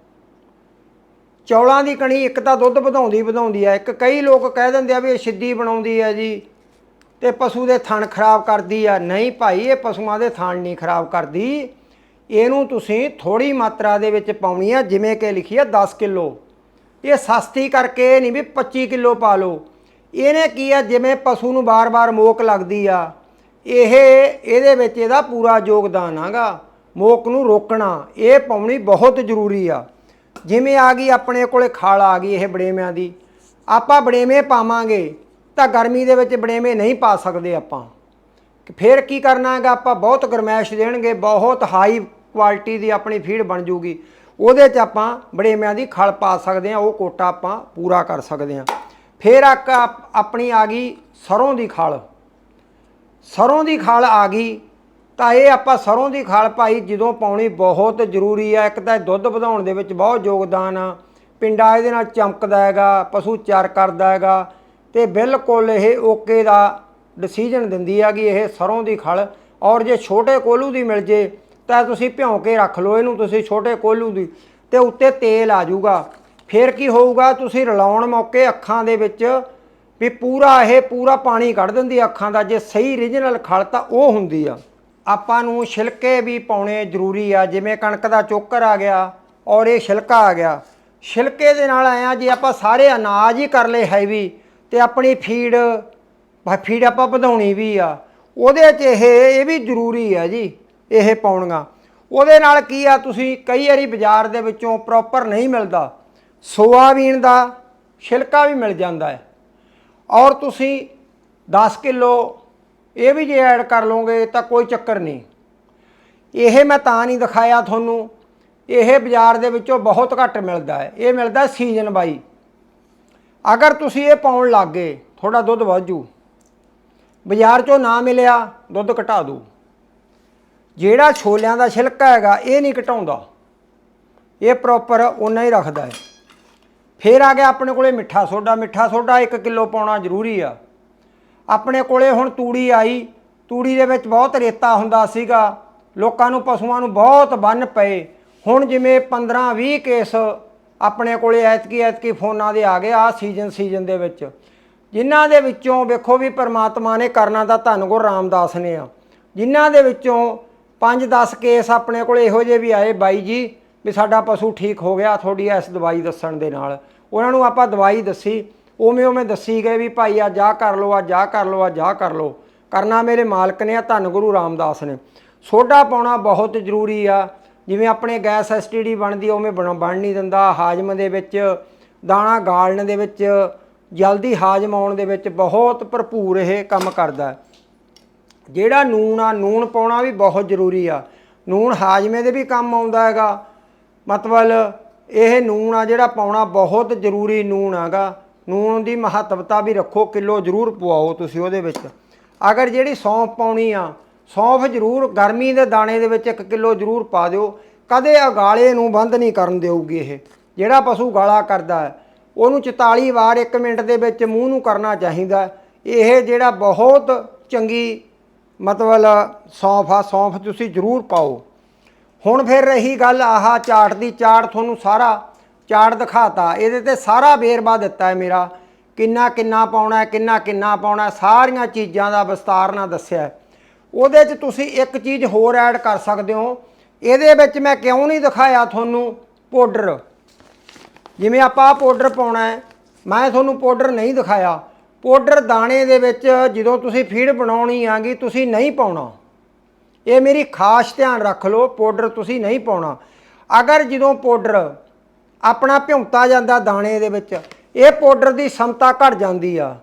ਚੌਲਾਂ ਦੀ ਕਣੀ ਇੱਕ ਤਾਂ ਦੁੱਧ ਵਧਾਉਂਦੀ ਵਧਾਉਂਦੀ ਆ। ਇੱਕ ਕਈ ਲੋਕ ਕਹਿ ਦਿੰਦੇ ਆ ਵੀ ਇਹ ਸਿੱਧੀ ਬਣਾਉਂਦੀ ਹੈ ਜੀ। ਤੇ ਪਸ਼ੂ ਦੇ ਥਣ ਖਰਾਬ ਕਰਦੀ ਆ? ਨਹੀਂ ਭਾਈ, ਇਹ ਪਸ਼ੂਆਂ ਦੇ ਥਣ ਨਹੀਂ ਖਰਾਬ ਕਰਦੀ। ਇਹਨੂੰ ਤੁਸੀਂ ਥੋੜੀ ਮਾਤਰਾ ਦੇ ਵਿੱਚ ਪਾਉਣੀ ਆ, ਜਿਵੇਂ ਕਿ ਲਿਖੀ ਆ 10 ਕਿਲੋ। ਇਹ ਸਸਤੀ ਕਰਕੇ ਇਹ ਨਹੀਂ ਵੀ 25 ਕਿਲੋ ਪਾ ਲਓ। ਇਹਨੇ ਕੀ ਆ, ਜਿਵੇਂ ਪਸ਼ੂ ਨੂੰ ਬਾਰ-ਬਾਰ ਮੋਕ ਲੱਗਦੀ ਆ, ਇਹ, ਇਹਦੇ ਵਿੱਚ ਇਹਦਾ ਪੂਰਾ ਯੋਗਦਾਨ ਆਗਾ। ਮੋਕ ਨੂੰ ਰੋਕਣਾ, ਇਹ ਪਾਉਣੀ ਬਹੁਤ ਜ਼ਰੂਰੀ ਆ। ਜਿਵੇਂ ਆ ਗਈ, ਆਪਣੇ ਕੋਲੇ ਖਾਲ ਆ ਗਈ ਇਹ ਬੜੇਮਿਆਂ ਦੀ। ਆਪਾਂ ਬੜੇਮੇ ਪਾਵਾਂਗੇ। ਤਾਂ ਗਰਮੀ ਦੇ ਵਿੱਚ ਬੜੇਮੇ ਨਹੀਂ ਪਾ ਸਕਦੇ ਆਪਾਂ। ਫਿਰ ਕੀ ਕਰਨਾ ਹੈਗਾ? ਆਪਾਂ ਬਹੁਤ ਗਰਮੈਸ਼ ਦੇਣਗੇ, ਬਹੁਤ ਹਾਈ ਕੁਆਲਿਟੀ ਦੀ ਆਪਣੀ ਫੀਡ ਬਣ ਜੂਗੀ। ਉਹਦੇ 'ਚ ਆਪਾਂ ਬੜੇਮਿਆਂ ਦੀ ਖਲ ਪਾ ਸਕਦੇ ਹਾਂ, ਉਹ ਕੋਟਾ ਆਪਾਂ ਪੂਰਾ ਕਰ ਸਕਦੇ ਹਾਂ। ਫਿਰ ਇੱਕ ਆਪਣੀ ਆ ਗਈ ਸਰੋਂ ਦੀ ਖਲ। ਸਰੋਂ ਦੀ ਖਲ ਆ ਗਈ, ਤਾਂ ਇਹ ਆਪਾਂ ਸਰੋਂ ਦੀ ਖਲ ਭਾਈ ਜਦੋਂ ਪਾਉਣੀ ਬਹੁਤ ਜ਼ਰੂਰੀ ਆ। ਇੱਕ ਤਾਂ ਇਹ ਦੁੱਧ ਵਧਾਉਣ ਦੇ ਵਿੱਚ ਬਹੁਤ ਯੋਗਦਾਨ ਆ। ਪਿੰਡਾ ਇਹਦੇ ਨਾਲ ਚਮਕਦਾ ਹੈਗਾ, ਪਸ਼ੂ ਚਾਰ ਕਰਦਾ ਹੈਗਾ। ਤੇ ਬਿਲਕੁਲ ਇਹ ਓਕੇ ਦਾ ਡਿਸੀਜਨ ਦਿੰਦੀ ਆ ਕਿ ਇਹ ਸਰੋਂ ਦੀ ਖਲ ਔਰ ਜੇ ਛੋਟੇ ਕੋਲੂ ਦੀ ਮਿਲ ਜੇ ਤਾਂ ਤੁਸੀਂ ਭਿਉਂ ਕੇ ਰੱਖ ਲਓ, ਇਹਨੂੰ ਤੁਸੀਂ ਛੋਟੇ ਕੋਲੂ ਦੀ ਤੇ ਉੱਤੇ ਤੇਲ ਆ ਜਾਊਗਾ। ਫਿਰ ਕੀ ਹੋਊਗਾ, ਤੁਸੀਂ ਰਲਾਉਣ ਮੌਕੇ ਅੱਖਾਂ ਦੇ ਵਿੱਚ ਵੀ ਪੂਰਾ ਇਹ ਪੂਰਾ ਪਾਣੀ ਕੱਢ ਦਿੰਦੀ ਅੱਖਾਂ ਦਾ, ਜੇ ਸਹੀ ਰੀਜਨਲ ਖਲ ਤਾਂ ਉਹ ਹੁੰਦੀ ਆ। ਆਪਾਂ ਨੂੰ ਛਿਲਕੇ ਵੀ ਪਾਉਣੇ ਜ਼ਰੂਰੀ ਆ, ਜਿਵੇਂ ਕਣਕ ਦਾ ਚੋਕਰ ਆ ਗਿਆ ਔਰ ਇਹ ਛਿਲਕਾ ਆ ਗਿਆ। ਛਿਲਕੇ ਦੇ ਨਾਲ ਆਇਆ ਜੇ ਆਪਾਂ ਸਾਰੇ ਅਨਾਜ ਹੀ ਕਰ ਲਏ ਹੈਵੀ ਤੇ ਆਪਣੀ ਫੀਡ ਫੀਡ ਆਪਾਂ ਵਧਾਉਣੀ ਵੀ ਆ। ਉਹਦੇ 'ਚ ਇਹ ਇਹ ਵੀ ਜ਼ਰੂਰੀ ਆ ਜੀ, ਇਹ ਪਾਉਣੀਆਂ। ਉਹਦੇ ਨਾਲ ਕੀ ਆ, ਤੁਸੀਂ ਕਈ ਵਾਰੀ ਬਾਜ਼ਾਰ ਦੇ ਵਿੱਚੋਂ ਪ੍ਰੋਪਰ ਨਹੀਂ ਮਿਲਦਾ। ਸੋਆਬੀਨ ਦਾ ਛਿਲਕਾ ਵੀ ਮਿਲ ਜਾਂਦਾ ਹੈ। ਔਰ ਤੁਸੀਂ 10 ਕਿਲੋ ਇਹ ਵੀ ਜੇ ਐਡ ਕਰ ਲਓਗੇ ਤਾਂ ਕੋਈ ਚੱਕਰ ਨਹੀਂ। ਇਹ ਮੈਂ ਤਾਂ ਨਹੀਂ ਦਿਖਾਇਆ ਤੁਹਾਨੂੰ। ਇਹ ਬਾਜ਼ਾਰ ਦੇ ਵਿੱਚੋਂ ਬਹੁਤ ਘੱਟ ਮਿਲਦਾ ਹੈ। ਇਹ ਮਿਲਦਾ ਸੀਜ਼ਨ ਬਾਈ ਅਗਰ ਤੁਸੀਂ ਇਹ ਪਾਉਣ ਲੱਗ ਗਏ ਤੁਹਾਡਾ ਦੁੱਧ ਵਾਜੂ ਬਾਜ਼ਾਰ 'ਚੋਂ ਨਾ ਮਿਲਿਆ, ਦੁੱਧ ਘਟਾ ਦਿਓ ਜਿਹੜਾ ਛੋਲਿਆਂ ਦਾ ਛਿਲਕਾ ਹੈਗਾ, ਇਹ ਨਹੀਂ ਘਟਾਉਂਦਾ। ਇਹ ਪ੍ਰੋਪਰ ਉਨਾ ਹੀ ਰੱਖਦਾ ਹੈ। ਫਿਰ ਆ ਗਿਆ ਆਪਣੇ ਕੋਲੇ ਮਿੱਠਾ ਸੋਡਾ। ਮਿੱਠਾ ਸੋਡਾ 1 ਕਿਲੋ ਪਾਉਣਾ ਜ਼ਰੂਰੀ ਆ। ਆਪਣੇ ਕੋਲੇ ਹੁਣ ਤੂੜੀ ਆਈ। ਤੂੜੀ ਦੇ ਵਿੱਚ ਬਹੁਤ ਰੇਤਾ ਹੁੰਦਾ ਸੀਗਾ। ਲੋਕਾਂ ਨੂੰ, ਪਸ਼ੂਆਂ ਨੂੰ ਬਹੁਤ ਬੰਨ ਪਏ। ਹੁਣ ਜਿਵੇਂ 15 20 ਕੇਸ ਆਪਣੇ ਕੋਲੇ ਐਤਕੀ ਐਤਕੀ ਫੋਨਾਂ ਦੇ ਆ ਗਏ ਆ ਸੀਜ਼ਨ ਸੀਜ਼ਨ ਦੇ ਵਿੱਚ। ਜਿਨ੍ਹਾਂ ਦੇ ਵਿੱਚੋਂ ਵੇਖੋ ਵੀ ਪਰਮਾਤਮਾ ਨੇ ਕਰਨਾ ਤਾਂ ਧੰਨ ਗੁਰੂ ਰਾਮਦਾਸ ਨੇ ਆ। ਜਿਨ੍ਹਾਂ ਦੇ ਵਿੱਚੋਂ 5-10 ਕੇਸ ਆਪਣੇ ਕੋਲ ਇਹੋ ਜਿਹੇ ਵੀ ਆਏ ਬਾਈ ਜੀ ਵੀ ਸਾਡਾ ਪਸ਼ੂ ਠੀਕ ਹੋ ਗਿਆ, ਤੁਹਾਡੀ ਇਸ ਦਵਾਈ ਦੱਸਣ ਦੇ ਨਾਲ। ਉਹਨਾਂ ਨੂੰ ਆਪਾਂ ਦਵਾਈ ਦੱਸੀ, ਉਵੇਂ ਉਵੇਂ ਦੱਸੀ ਗਏ ਵੀ ਭਾਈ ਆ ਜਾ ਕਰ ਲਓ ਆ ਜਾ ਕਰ ਲਓ ਆ ਜਾ ਕਰ ਲਓ। ਕਰਨਾ ਮੇਰੇ ਮਾਲਕ ਨੇ ਆ, ਧੰਨ ਗੁਰੂ ਰਾਮਦਾਸ ਨੇ। ਸੋਡਾ ਪਾਉਣਾ ਬਹੁਤ ਜ਼ਰੂਰੀ ਆ। ਜਿਵੇਂ ਆਪਣੇ ਗੈਸ ਐਸਟੀਡੀ ਬਣਦੀ ਆ, ਉਵੇਂ ਬਣ ਬਣ ਨਹੀਂ ਦਿੰਦਾ। ਹਾਜਮ ਦੇ ਵਿੱਚ ਦਾਣਾ ਗਾਲਣ ਦੇ ਵਿੱਚ ਜਲਦੀ ਹਾਜਮ ਆਉਣ ਦੇ ਵਿੱਚ ਬਹੁਤ ਭਰਪੂਰ ਇਹ ਕੰਮ ਕਰਦਾ ਜਿਹੜਾ ਨੂਣ ਆ ਨੂਣ ਪਾਉਣਾ ਵੀ ਬਹੁਤ ਜ਼ਰੂਰੀ ਆ। ਨੂਣ ਹਾਜ਼ਮੇ ਦੇ ਵੀ ਕੰਮ ਆਉਂਦਾ ਹੈਗਾ। ਮਤਲਬ ਇਹ ਨੂਣ ਆ ਜਿਹੜਾ ਪਾਉਣਾ ਬਹੁਤ ਜ਼ਰੂਰੀ ਨੂਣ ਹੈਗਾ। ਨੂਣ ਦੀ ਮਹੱਤਵਤਾ ਵੀ ਰੱਖੋ ਕਿਲੋ ਜ਼ਰੂਰ ਪਵਾਓ ਤੁਸੀਂ ਉਹਦੇ ਵਿੱਚ। ਅਗਰ ਜਿਹੜੀ ਸੌਂਫ ਪਾਉਣੀ ਆ ਸੌਂਫ ਜ਼ਰੂਰ, ਗਰਮੀ ਦੇ ਦਾਣੇ ਦੇ ਵਿੱਚ 1 ਕਿਲੋ ਜ਼ਰੂਰ ਪਾ ਦਿਓ। ਕਦੇ ਅਗਾਲੇ ਨੂੰ ਬੰਦ ਨਹੀਂ ਕਰਨ ਦੇਊਗੀ ਇਹ। ਜਿਹੜਾ ਪਸ਼ੂ ਗਾਲਾ ਕਰਦਾ ਹੈ, ਉਹਨੂੰ 44 ਵਾਰ 1 ਮਿੰਟ ਦੇ ਵਿੱਚ ਮੂੰਹ ਨੂੰ ਕਰਨਾ ਚਾਹੀਦਾ ਇਹ ਜਿਹੜਾ ਬਹੁਤ ਚੰਗੀ, ਮਤਲਬ ਸੌਂਫ ਆ, ਸੌਂਫ ਤੁਸੀਂ ਜ਼ਰੂਰ ਪਾਓ। ਹੁਣ ਫਿਰ ਰਹੀ ਗੱਲ ਆਹ ਚਾਰਟ ਦੀ। ਚਾਰਟ ਤੁਹਾਨੂੰ ਸਾਰਾ ਚਾਰਟ ਦਿਖਾਤਾ। ਇਹਦੇ ਤੇ ਸਾਰਾ ਵੇਰਵਾ ਦਿੱਤਾ ਹੈ ਮੇਰਾ। ਕਿੰਨਾ ਕਿੰਨਾ ਪਾਉਣਾ ਕਿੰਨਾ ਕਿੰਨਾ ਪਾਉਣਾ ਸਾਰੀਆਂ ਚੀਜ਼ਾਂ ਦਾ ਵਿਸਤਾਰ ਨਾਲ ਦੱਸਿਆ ਉਹਦੇ 'ਚ ਤੁਸੀਂ ਇੱਕ ਚੀਜ਼ ਹੋਰ ਐਡ ਕਰ ਸਕਦੇ ਹੋ। ਇਹਦੇ ਵਿੱਚ ਮੈਂ ਕਿਉਂ ਨਹੀਂ ਦਿਖਾਇਆ ਤੁਹਾਨੂੰ ਪਾਊਡਰ? ਜਿਵੇਂ ਆਪਾਂ ਆਹ ਪਾਊਡਰ ਪਾਉਣਾ ਹੈ, ਮੈਂ ਤੁਹਾਨੂੰ ਪਾਊਡਰ ਨਹੀਂ ਦਿਖਾਇਆ। ਪਾਊਡਰ ਦਾਣੇ ਦੇ ਵਿੱਚ ਜਦੋਂ ਤੁਸੀਂ ਫੀਡ ਬਣਾਉਣੀ ਆਗੀ, ਤੁਸੀਂ ਨਹੀਂ ਪਾਉਣਾ। ਇਹ ਮੇਰੀ ਖਾਸ ਧਿਆਨ ਰੱਖ ਲਓ, ਪਾਊਡਰ ਤੁਸੀਂ ਨਹੀਂ ਪਾਉਣਾ। ਅਗਰ ਜਦੋਂ ਪਾਊਡਰ ਆਪਣਾ ਭਿਉਂਤਾ ਜਾਂਦਾ ਦਾਣੇ ਦੇ ਵਿੱਚ, ਇਹ ਪਾਊਡਰ ਦੀ ਸਮਤਾ ਘਟ ਜਾਂਦੀ ਆ।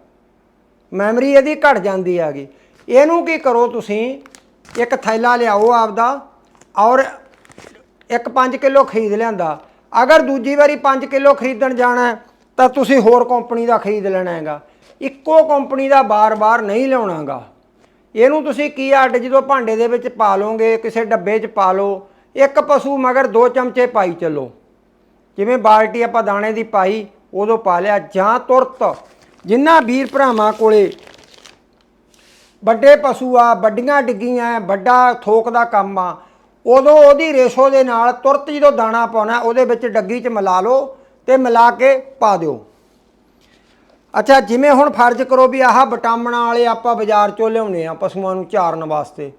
ਮੈਮਰੀ ਇਹਦੀ ਘਟ ਜਾਂਦੀ ਹੈਗੀ। ਇਹਨੂੰ ਕੀ ਕਰੋ ਤੁਸੀਂ? ਇੱਕ ਥੈਲਾ ਲਿਆਓ ਆਪਦਾ ਔਰ ਇੱਕ 5 ਕਿਲੋ ਖਰੀਦ ਲਿਆਂਦਾ। ਅਗਰ ਦੂਜੀ ਵਾਰੀ 5 ਕਿਲੋ ਖਰੀਦਣ ਜਾਣਾ ਤਾਂ ਤੁਸੀਂ ਹੋਰ ਕੰਪਨੀ ਦਾ ਖਰੀਦ ਲੈਣਾ ਹੈਗਾ। ਇੱਕੋ ਕੰਪਨੀ ਦਾ ਬਾਰ-ਬਾਰ ਨਹੀਂ ਲਿਆਉਣਾਗਾ ਇਹਨੂੰ ਤੁਸੀਂ ਕੀ ਅੱਡ ਜਦੋਂ ਭਾਂਡੇ ਦੇ ਵਿੱਚ ਪਾ ਲਓਗੇ, ਕਿਸੇ ਡੱਬੇ 'ਚ ਪਾ ਲਓ, ਇੱਕ ਪਸ਼ੂ ਮਗਰ ਦੋ ਚਮਚੇ ਪਾਈ ਚੱਲੋ। ਜਿਵੇਂ ਬਾਲਟੀ ਆਪਾਂ ਦਾਣੇ ਦੀ ਪਾਈ, ਉਦੋਂ ਪਾ ਲਿਆ ਜਾਂ ਤੁਰਤ। ਜਿੰਨਾ ਵੀਰ ਭਰਾਵਾਂ ਕੋਲੇ ਵੱਡੇ ਪਸ਼ੂ ਆ, ਵੱਡੀਆਂ ਡਿੱਗੀਆਂ, ਵੱਡਾ ਥੋਕ ਦਾ ਕੰਮ ਆ, ਉਦੋਂ ਉਹਦੀ ਰੇਸ਼ੋ ਦੇ ਨਾਲ ਤੁਰਤ ਜਦੋਂ ਦਾਣਾ ਪਾਉਣਾ, ਉਹਦੇ ਵਿੱਚ ਡੱਗੀ 'ਚ ਮਿਲਾ ਲਓ ਤੇ ਮਿਲਾ ਕੇ ਪਾ ਦਿਓ। ਅੱਛਾ, ਜਿਵੇਂ ਹੁਣ ਫਰਜ਼ ਕਰੋ ਵੀ ਆਹ ਵਿਟਾਮਿਨਾਂ ਵਾਲੇ ਆਪਾਂ ਬਾਜ਼ਾਰ ਚੋਂ ਲਿਆਉਨੇ ਆ ਪਸ਼ੂਆਂ ਨੂੰ ਚਾਰਨ ਵਾਸਤੇ।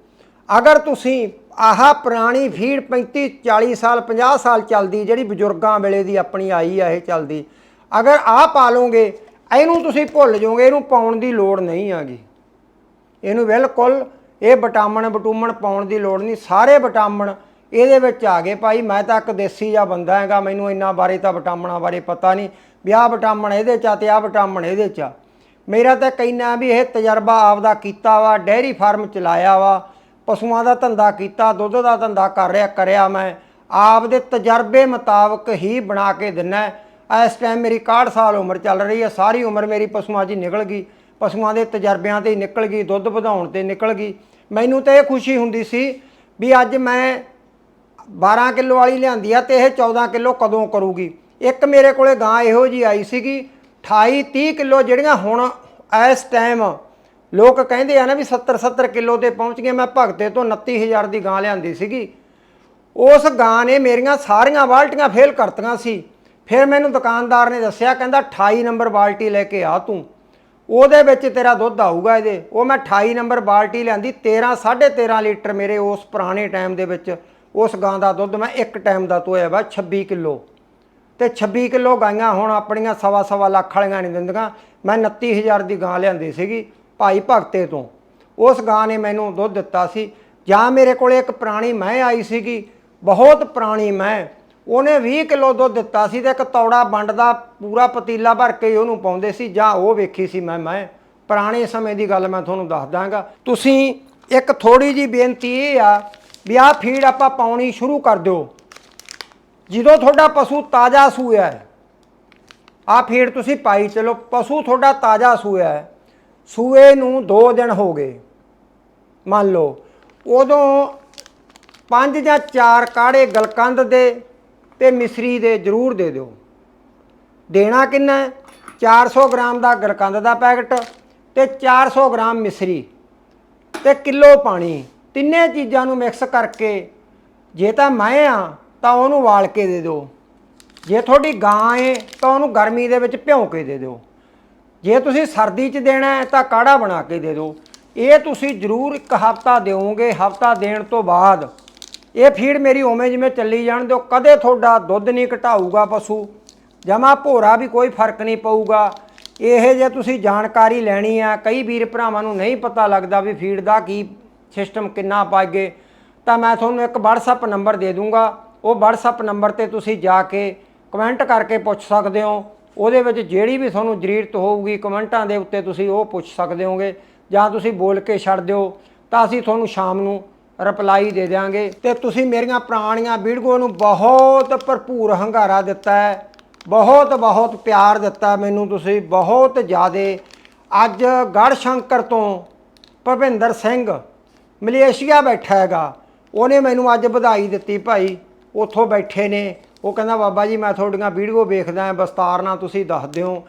ਅਗਰ ਤੁਸੀਂ ਆਹ ਪੁਰਾਣੀ ਫੀਡ 35 40 ਸਾਲ 50 ਸਾਲ ਚੱਲਦੀ, ਜਿਹੜੀ ਬਜ਼ੁਰਗਾਂ ਵੇਲੇ ਦੀ ਆਪਣੀ ਆਈ ਆ ਇਹ ਚੱਲਦੀ, ਅਗਰ ਆਹ ਪਾ ਲਓਗੇ, ਇਹਨੂੰ ਤੁਸੀਂ ਭੁੱਲ ਜਾਓਗੇ, ਇਹਨੂੰ ਪਾਉਣ ਦੀ ਲੋੜ ਨਹੀਂ ਆਗੀ ਇਹਨੂੰ ਬਿਲਕੁਲ ਇਹ ਵਿਟਾਮਿਨ ਵਿਟੂਮਨ ਪਾਉਣ ਦੀ ਲੋੜ ਨਹੀਂ, ਸਾਰੇ ਵਿਟਾਮਿਨ ਇਹਦੇ ਵਿੱਚ ਆ ਗਏ। ਭਾਈ ਮੈਂ ਤਾਂ ਇੱਕ ਦੇਸੀ ਜਿਹਾ ਬੰਦਾ ਹੈਗਾ, ਮੈਨੂੰ ਇੰਨਾ ਬਾਰੇ ਤਾਂ ਵਿਟਾਮਿਨਾਂ ਬਾਰੇ ਪਤਾ ਨਹੀਂ। ਵੀ ਆਹ ਵਿਟਾਮਿਨ ਇਹਦੇ ਚ ਆ ਤੇ ਆਹ ਵਿਟਾਮਿਨ ਇਹਦੇ ਚ ਆ। ਮੇਰਾ ਤਾਂ ਕਹਿਣਾ ਵੀ ਇਹ ਤਜਰਬਾ ਆਪਦਾ ਕੀਤਾ ਵਾ ਡੈਰੀ ਫਾਰਮ ਚਲਾਇਆ ਵਾ। ਪਸ਼ੂਆਂ ਦਾ ਧੰਦਾ ਕੀਤਾ, ਦੁੱਧ ਦਾ ਧੰਦਾ ਕਰ ਰਿਹਾ, ਕਰਿਆ ਮੈਂ। ਆਪਦੇ ਤਜਰਬੇ ਮੁਤਾਬਕ ਹੀ ਬਣਾ ਕੇ ਦਿੰਨਾ। ਇਸ ਟਾਈਮ ਮੇਰੀ 61 ਸਾਲ ਉਮਰ ਚੱਲ ਰਹੀ ਹੈ, ਸਾਰੀ ਉਮਰ ਮੇਰੀ ਪਸ਼ੂਆਂ 'ਚ ਨਿਕਲ ਗਈ। ਪਸ਼ੂਆਂ ਦੇ ਤਜਰਬਿਆਂ ਤੇ ਨਿਕਲ ਗਈ, ਦੁੱਧ ਵਧਾਉਣ ਤੇ ਨਿਕਲ ਗਈ। ਮੈਨੂੰ ਤਾਂ ਇਹ ਖੁਸ਼ੀ ਹੁੰਦੀ ਸੀ ਵੀ ਅੱਜ ਮੈਂ 12 ਕਿਲੋ ਵਾਲੀ ਲਿਆਂਦੀ ਆ ਤੇ ਇਹ 14 ਕਿਲੋ ਕਦੋਂ ਕਰੂਗੀ। ਇੱਕ ਮੇਰੇ ਕੋਲੇ ਗਾਂ ਇਹੋ ਜੀ ਆਈ ਸੀਗੀ 28 30 ਕਿਲੋ ਜਿਹੜੀਆਂ ਹੁਣ ਇਸ ਟਾਈਮ ਲੋਕ ਕਹਿੰਦੇ ਆ ਨਾ ਵੀ 70 70 ਕਿਲੋ ਤੇ ਪਹੁੰਚ ਗਏ ਮੈਂ ਭਗਤੇ ਤੋਂ 29000 ਦੀ ਗਾਂ ਲਿਆਂਦੀ ਸੀਗੀ। ਉਸ ਗਾਂ ਨੇ ਮੇਰੀਆਂ ਸਾਰੀਆਂ ਬਾਲਟੀਆਂ ਫੇਲ ਕਰਤੀਆਂ ਸੀ। ਫਿਰ ਮੈਨੂੰ ਦੁਕਾਨਦਾਰ ਨੇ ਦੱਸਿਆ, ਕਹਿੰਦਾ 28 ਨੰਬਰ ਬਾਲਟੀ ਲੈ ਕੇ ਆ ਤੂੰ। ਉਹਦੇ ਵਿੱਚ ਤੇਰਾ ਦੁੱਧ ਆਊਗਾ ਇਹਦੇ। ਉਹ ਮੈਂ 28 ਨੰਬਰ ਬਾਲਟੀ ਲਿਆਂਦੀ 13 13.5 ਲੀਟਰ ਮੇਰੇ ਉਸ ਪੁਰਾਣੇ ਟਾਈਮ ਦੇ ਵਿੱਚ ਉਸ ਗਾਂ ਦਾ ਦੁੱਧ ਮੈਂ ਇੱਕ ਟਾਈਮ ਦਾ ਤੋਇਆ ਵਾ 26 ਕਿਲੋ। ਤੇ 26 ਕਿਲੋ ਗਾਈਆਂ ਹੁਣ ਆਪਣੀਆਂ ਸਵਾ ਸਵਾ ਲੱਖ ਵਾਲੀਆਂ ਨਹੀਂ ਦਿੰਦੀਆਂ। ਮੈਂ 29000 ਦੀ ਗਾਂ ਲਿਆਂਦੀ ਸੀਗੀ ਭਾਈ ਭਗਤੇ ਤੋਂ। ਉਸ ਗਾਂ ਨੇ ਮੈਨੂੰ ਦੁੱਧ ਦਿੱਤਾ ਸੀ। ਜਾਂ ਮੇਰੇ ਕੋਲੇ ਇੱਕ ਪੁਰਾਣੀ ਮੈਂ ਆਈ ਸੀਗੀ, ਬਹੁਤ ਪੁਰਾਣੀ ਮੈਂ। ਉਹਨੇ 20 ਕਿਲੋ ਦੁੱਧ ਦਿੱਤਾ ਸੀ ਤੇ ਇੱਕ ਤੌੜਾ ਵੰਡ ਦਾ ਪੂਰਾ ਪਤੀਲਾ ਭਰ ਕੇ ਉਹਨੂੰ ਪਾਉਂਦੇ ਸੀ, ਜਾਂ ਉਹ ਵੇਖੀ ਸੀ ਮੈਂ ਮੈਂ ਪੁਰਾਣੇ ਸਮੇਂ ਦੀ ਗੱਲ ਮੈਂ ਤੁਹਾਨੂੰ ਦੱਸ ਦਾਂਗਾ। ਤੁਸੀਂ ਇੱਕ ਥੋੜੀ ਜੀ ਬੇਨਤੀ ਇਹ ਆ ਵੀ ਆਹ ਫੀਡ ਆਪਾਂ ਪਾਉਣੀ ਸ਼ੁਰੂ ਕਰ ਦਿਓ। ਜਦੋਂ ਤੁਹਾਡਾ ਪਸ਼ੂ ਤਾਜ਼ਾ ਸੂਇਆ ਹੈ ਆ ਫੀਡ ਤੁਸੀਂ ਪਾਈ ਚਲੋ, ਪਸ਼ੂ ਤੁਹਾਡਾ ਤਾਜ਼ਾ ਸੂਇਆ ਹੈ, ਸੂਏ ਨੂੰ 2 ਦਿਨ ਹੋ ਗਏ। ਮੰਨ ਲਓ, ਉਦੋਂ ਪੰਜ ਜਾਂ ਚਾਰ ਕਾੜੇ ਗਲਕੰਦ ਦੇ ਤੇ ਮਿਸਰੀ ਦੇ ਜ਼ਰੂਰ ਦੇ ਦਿਓ। ਦੇਣਾ ਕਿੰਨਾ ਹੈ? 400 ਗ੍ਰਾਮ ਦਾ ਗਰਕੰਦ ਦਾ ਪੈਕਟ ਤੇ 400 ਗ੍ਰਾਮ ਮਿਸਰੀ ਤੇ ਕਿਲੋ ਪਾਣੀ। ਤਿੰਨੇ ਚੀਜ਼ਾਂ ਨੂੰ ਮਿਕਸ ਕਰਕੇ ਜੇ ਤਾਂ ਮੈਂ ਆ, ਤਾਂ ਉਹਨੂੰ ਵਾਲ ਕੇ ਦੇ ਦਿਓ। ਜੇ ਤੁਹਾਡੀ ਗਾਂ ਏ, ਤਾਂ ਉਹਨੂੰ ਗਰਮੀ ਦੇ ਵਿੱਚ ਭਿਉਂ ਕੇ ਦੇ ਦਿਓ। ਜੇ ਤੁਸੀਂ ਸਰਦੀ 'ਚ ਦੇਣਾ ਹੈ, ਤਾਂ ਕਾੜਾ ਬਣਾ ਕੇ ਦੇ ਦਿਓ। ਇਹ ਤੁਸੀਂ ਜ਼ਰੂਰ ਇੱਕ ਹਫਤਾ ਦਿਓਗੇ। ਹਫਤਾ ਦੇਣ ਤੋਂ ਬਾਅਦ ਇਹ ਫੀਡ ਮੇਰੀ ਉਵੇਂ ਜਿਵੇਂ ਚੱਲੀ ਜਾਣ ਦਿਓ, ਕਦੇ ਤੁਹਾਡਾ ਦੁੱਧ ਨਹੀਂ ਘਟਾਊਗਾ ਪਸ਼ੂ। ਜਮਾ ਭੋਰਾ ਵੀ ਕੋਈ ਫ਼ਰਕ ਨਹੀਂ ਪਊਗਾ। ਇਹ ਜੇ ਤੁਸੀਂ ਜਾਣਕਾਰੀ ਲੈਣੀ ਆ, ਕਈ ਵੀਰ ਭਰਾਵਾਂ ਨੂੰ ਨਹੀਂ ਪਤਾ ਲੱਗਦਾ ਵੀ ਫੀਡ ਦਾ ਕੀ ਸਿਸਟਮ ਕਿੰਨਾ ਪਾਈਏ, ਤਾਂ ਮੈਂ ਤੁਹਾਨੂੰ ਇੱਕ WhatsApp ਨੰਬਰ ਦੇ ਦੂੰਗਾ। ਉਹ WhatsApp ਨੰਬਰ ਤੇ ਤੁਸੀਂ ਜਾ ਕੇ ਕਮੈਂਟ ਕਰਕੇ ਪੁੱਛ ਸਕਦੇ ਹੋ। ਉਹਦੇ ਵਿੱਚ ਜਿਹੜੀ ਵੀ ਤੁਹਾਨੂੰ ਜ਼ਰੂਰਤ ਹੋਊਗੀ ਕਮੈਂਟਾਂ ਦੇ ਉੱਤੇ ਤੁਸੀਂ ਉਹ ਪੁੱਛ ਸਕਦੇ ਹੋਗੇ ਜਾਂ ਤੁਸੀਂ ਬੋਲ ਕੇ ਛੱਡ ਦਿਓ। ਤਾਂ ਅਸੀਂ ਤੁਹਾਨੂੰ ਸ਼ਾਮ ਨੂੰ ਰਿਪਲਾਈ ਦੇ ਦਿਆਂਗੇ। ਤੇ ਤੁਸੀਂ ਮੇਰੀਆਂ ਪੁਰਾਣੀਆਂ ਵੀਡੀਓ ਨੂੰ ਬਹੁਤ ਭਰਪੂਰ ਹੰਗਾਰਾ ਦਿੱਤਾ ਹੈ। ਬਹੁਤ ਬਹੁਤ ਪਿਆਰ ਦਿੱਤਾ ਮੈਨੂੰ ਤੁਸੀਂ, ਬਹੁਤ ਜ਼ਿਆਦੇ। ਅੱਜ ਗੜ ਸ਼ੰਕਰ ਤੋਂ ਭਵਿੰਦਰ ਸਿੰਘ ਮਲੇਸ਼ੀਆ ਬੈਠਾ ਹੈਗਾ। ਉਹਨੇ ਮੈਨੂੰ ਅੱਜ ਵਧਾਈ ਦਿੱਤੀ ਭਾਈ। ਉੱਥੋਂ ਬੈਠੇ ਨੇ। ਉਹ ਕਹਿੰਦਾ, ਬਾਬਾ ਜੀ, ਮੈਂ ਤੁਹਾਡੀਆਂ ਵੀਡੀਓ ਵੇਖਦਾ ਵਿਸਤਾਰ ਨਾਲ ਤੁਸੀਂ ਦੱਸ ਦਿਓ।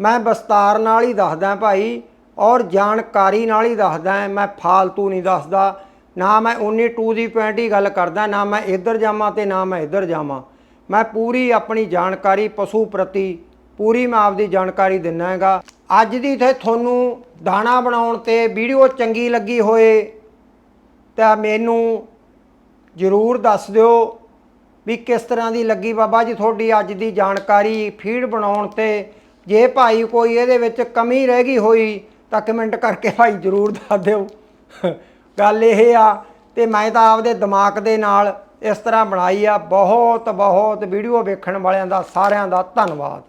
ਮੈਂ ਵਿਸਤਾਰ ਨਾਲ ਹੀ ਦੱਸਦਾ ਭਾਈ ਔਰ ਜਾਣਕਾਰੀ ਨਾਲ ਹੀ ਦੱਸਦਾ ਮੈਂ ਫਾਲਤੂ ਨਹੀਂ ਦੱਸਦਾ। ਨਾ ਮੈਂ 19 ਟੂ ਦੀ ਪੁਆਇੰਟ ਹੀ ਗੱਲ ਕਰਦਾ, ਨਾ ਮੈਂ ਇੱਧਰ ਜਾਵਾਂ ਤੇ ਨਾ ਮੈਂ ਇੱਧਰ ਜਾਵਾਂ। ਮੈਂ ਪੂਰੀ ਆਪਣੀ ਜਾਣਕਾਰੀ ਪਸ਼ੂ ਪ੍ਰਤੀ, ਪੂਰੀ ਮੈਂ ਆਪਦੀ ਜਾਣਕਾਰੀ ਦਿੰਨਾ ਹੈਗਾ। ਅੱਜ ਦੀ ਤੇ ਤੁਹਾਨੂੰ ਦਾਣਾ ਬਣਾਉਣ ਤੇ ਵੀਡੀਓ ਚੰਗੀ ਲੱਗੀ ਹੋਏ ਤਾਂ ਮੈਨੂੰ ਜਰੂਰ ਦੱਸ ਦਿਓ ਵੀ ਕਿਸ ਤਰ੍ਹਾਂ ਦੀ ਲੱਗੀ ਬਾਬਾ ਜੀ ਤੁਹਾਡੀ ਅੱਜ ਦੀ ਜਾਣਕਾਰੀ ਫੀਡ ਬਣਾਉਣ ਤੇ। ਜੇ ਭਾਈ ਕੋਈ ਇਹਦੇ ਵਿੱਚ ਕਮੀ ਰਹਿ ਗਈ ਹੋਈ ਤਾਂ ਕਮੈਂਟ ਕਰਕੇ ਭਾਈ ਜਰੂਰ ਦੱਸ ਦਿਓ। ਗੱਲ ਇਹ ਆ ਤੇ ਮੈਂ ਤਾਂ ਆਪਦੇ ਦਿਮਾਗ ਦੇ ਨਾਲ ਇਸ ਤਰ੍ਹਾਂ ਬਣਾਈ ਆ। ਬਹੁਤ ਬਹੁਤ ਵੀਡੀਓ ਵੇਖਣ ਵਾਲਿਆਂ ਦਾ ਸਾਰਿਆਂ ਦਾ ਧੰਨਵਾਦ।